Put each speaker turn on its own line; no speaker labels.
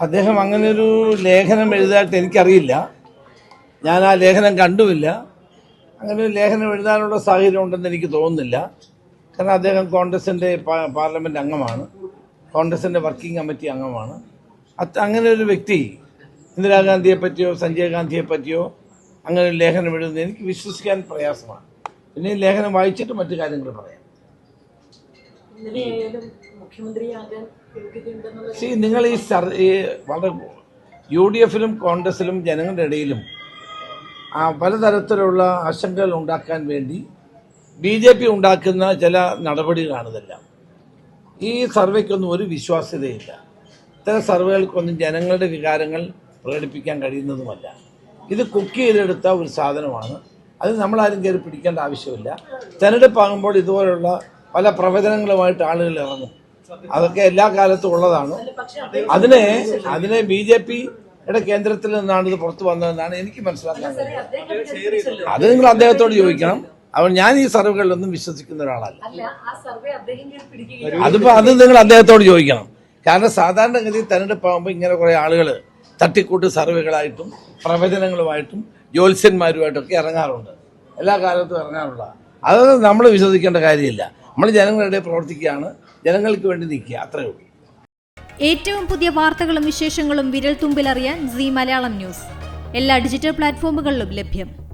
അദ്ദേഹം അങ്ങനെ ഒരു ലേഖനം എഴുതാനായിട്ട് എനിക്കറിയില്ല. ഞാൻ ആ ലേഖനം കണ്ടുമില്ല. അങ്ങനെ ഒരു ലേഖനം എഴുതാനുള്ള സാഹചര്യം ഉണ്ടെന്ന് എനിക്ക് തോന്നുന്നില്ല. കാരണം അദ്ദേഹം കോൺഗ്രസിന്റെ പാർലമെന്റ് അംഗമാണ്. കോൺഗ്രസിന്റെ വർക്കിംഗ് കമ്മിറ്റി അംഗമാണ്. അങ്ങനെ ഒരു വ്യക്തി ഇന്ദിരാഗാന്ധിയെ പറ്റിയോ സഞ്ജയ് ഗാന്ധിയെ പറ്റിയോ അങ്ങനെ ഒരു ലേഖനം എഴുതുന്നത് എനിക്ക് വിശ്വസിക്കാൻ പ്രയാസമാണ്. പിന്നെ ലേഖനം വായിച്ചിട്ട് മറ്റു കാര്യങ്ങൾ പറയാം.
യോഗ്യതയുണ്ടെന്നുള്ള
സി നിങ്ങൾ ഈ സർ ഈ വളരെ യു ഡി എഫിലും കോൺഗ്രസിലും ജനങ്ങളുടെ ഇടയിലും ആ പലതരത്തിലുള്ള ആശങ്കകൾ ഉണ്ടാക്കാൻ വേണ്ടി ബി ജെ പി ഉണ്ടാക്കുന്ന ചില നടപടികളാണ് ഇതെല്ലാം ഈ സർവേക്കൊന്നും ഒരു വിശ്വാസ്യതയില്ല. ഇത്തരം സർവേകൾക്കൊന്നും ജനങ്ങളുടെ വികാരങ്ങൾ പ്രകടിപ്പിക്കാൻ കഴിയുന്നതുമല്ല. ഇത് കുക്ക് ചെയ്തെടുത്ത ഒരു സാധനമാണ്. അത് നമ്മളാരും കയറി പിടിക്കേണ്ട ആവശ്യമില്ല. തെരഞ്ഞെടുപ്പാകുമ്പോൾ ഇതുപോലുള്ള പല പ്രവചനങ്ങളുമായിട്ട് ആളുകൾ ഇറങ്ങും. അതൊക്കെ എല്ലാ കാലത്തും ഉള്ളതാണ്. അതിനെ അതിനെ ബി ജെ പിയുടെ കേന്ദ്രത്തിൽ നിന്നാണ് ഇത് പുറത്തു വന്നതെന്നാണ് എനിക്ക് മനസ്സിലാക്കാൻ അത് നിങ്ങൾ അദ്ദേഹത്തോട് ചോദിക്കണം. അവൻ ഞാൻ ഈ സർവേകളിലൊന്നും വിശ്വസിക്കുന്ന ഒരാളല്ല. അതിപ്പോ അത് നിങ്ങൾ അദ്ദേഹത്തോട് ചോദിക്കണം. കാരണം സാധാരണഗതി തെരഞ്ഞെടുപ്പാകുമ്പോൾ ഇങ്ങനെ കുറെ ആളുകൾ തട്ടിക്കൂട്ട് സർവേകളായിട്ടും പ്രവചനങ്ങളുമായിട്ടും ജ്യോത്സ്യന്മാരുമായിട്ടൊക്കെ ഇറങ്ങാറുണ്ട്. എല്ലാ കാലത്തും ഇറങ്ങാറുള്ള അതൊന്നും നമ്മൾ വിശ്വസിക്കേണ്ട കാര്യമില്ല. നമ്മൾ ജനങ്ങളുടെ പ്രവർത്തിക്കുകയാണ്. ജനങ്ങൾക്ക് വേണ്ടി നിൽക്കുക. അത്രയേ ഉള്ളൂ.
ഏറ്റവും പുതിയ വാർത്തകളും വിശേഷങ്ങളും വിരൽ തുമ്പിലറിയാൻ സി മലയാളം ന്യൂസ്. എല്ലാ ഡിജിറ്റൽ പ്ലാറ്റ്ഫോമുകളിലും ലഭ്യം.